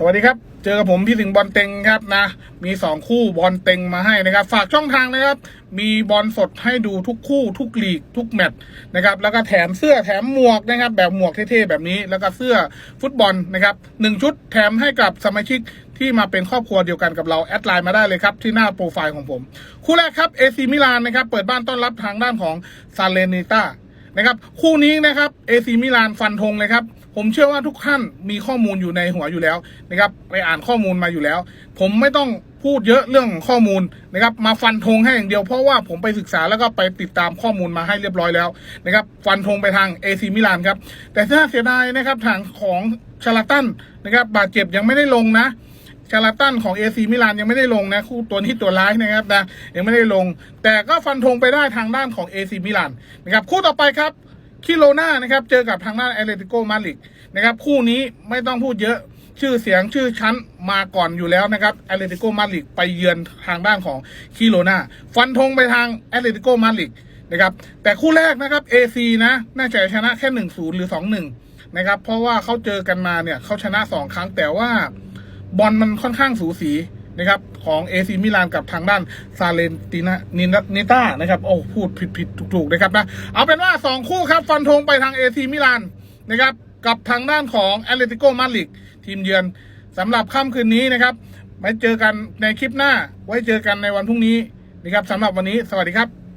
สวัสดีครับ เจอกับผมพี่สิงห์บอลเต็งครับนะ มีสองคู่บอลเต็งมาให้นะครับ ฝากช่องทางนะครับ มีบอลสดให้ดูทุกคู่ทุกลีกทุกแมตช์นะครับ แล้วก็แถมเสื้อแถมหมวกนะครับ แบบหมวกเท่ๆแบบนี้ แล้วก็เสื้อฟุตบอลนะครับหนึ่งชุดแถมให้กับสมาชิกที่มาเป็นครอบครัวเดียวกันกับเราแอดไลน์มาได้เลยครับ ที่หน้าโปรไฟล์ของผม คู่แรกครับเอซีมิลานนะครับ เปิดบ้านต้อนรับทางด้านของซาเลนิต้านะครับ คู่นี้นะครับเอซีมิลานฟันธงเลยครับ ผมเชื่อว่าทุกท่านมีข้อมูลอยู่ในหัวอยู่แล้วนะครับไปอ่านข้อมูลมาอยู่แล้ว ผมไม่ต้องพูดเยอะเรื่องข้อมูลนะครับ มาฟันธงให้อย่างเดียวเพราะว่าผมไปศึกษาแล้วก็ไปติดตามข้อมูลมาให้เรียบร้อยแล้วนะครับ ฟันธงไปทางเอซีมิลานครับ แต่ถ้าเสียดายนะครับทางของชาลาตันนะครับ บาดเจ็บยังไม่ได้ลงนะชาลาตันของเอซีมิลานยังไม่ได้ลงนะคู่ตัวนี้ตัวร้ายนะครับนะยังไม่ได้ลง แต่ก็ฟันธงไปได้ทางด้านของเอซีมิลานนะครับคู่ต่อไปครับ คิโลนานะครับ เจอกับทางด้านแอตเลติโกมาดริดนะครับ คู่นี้ไม่ต้องพูดเยอะชื่อเสียงชื่อชั้นมาก่อนอยู่แล้วนะครับแอตเลติโกมาดริดไปเยือนทางด้านของคิโลนาฟันธงไปทางแอตเลติโกมาดริดนะครับ แต่คู่แรกนะครับเอซีนะน่าจะชนะแค่หนึ่งศูนย์หรือสองหนึ่งนะครับ เพราะว่าเขาเจอกันมาเนี่ยเขาชนะสองครั้งแต่ว่าบอลมันค่อนข้างสูสี นะครับของเอซีมิลานกับทางด้านซาเลนตินานินนิต้านะครับโอ้พูดผิดผิดถูกถูกๆนะครับนะเอาเป็นว่าสองคู่ครับฟันธงไปทางเอซีมิลานนะครับกับทางด้านของแอตเลติโกมาดริดทีมเยือนสำหรับค่ำคืนนี้นะครับไว้เจอกันในคลิปหน้า ไว้เจอกันในวันพรุ่งนี้นะครับสำหรับวันนี้ สวัสดีครับ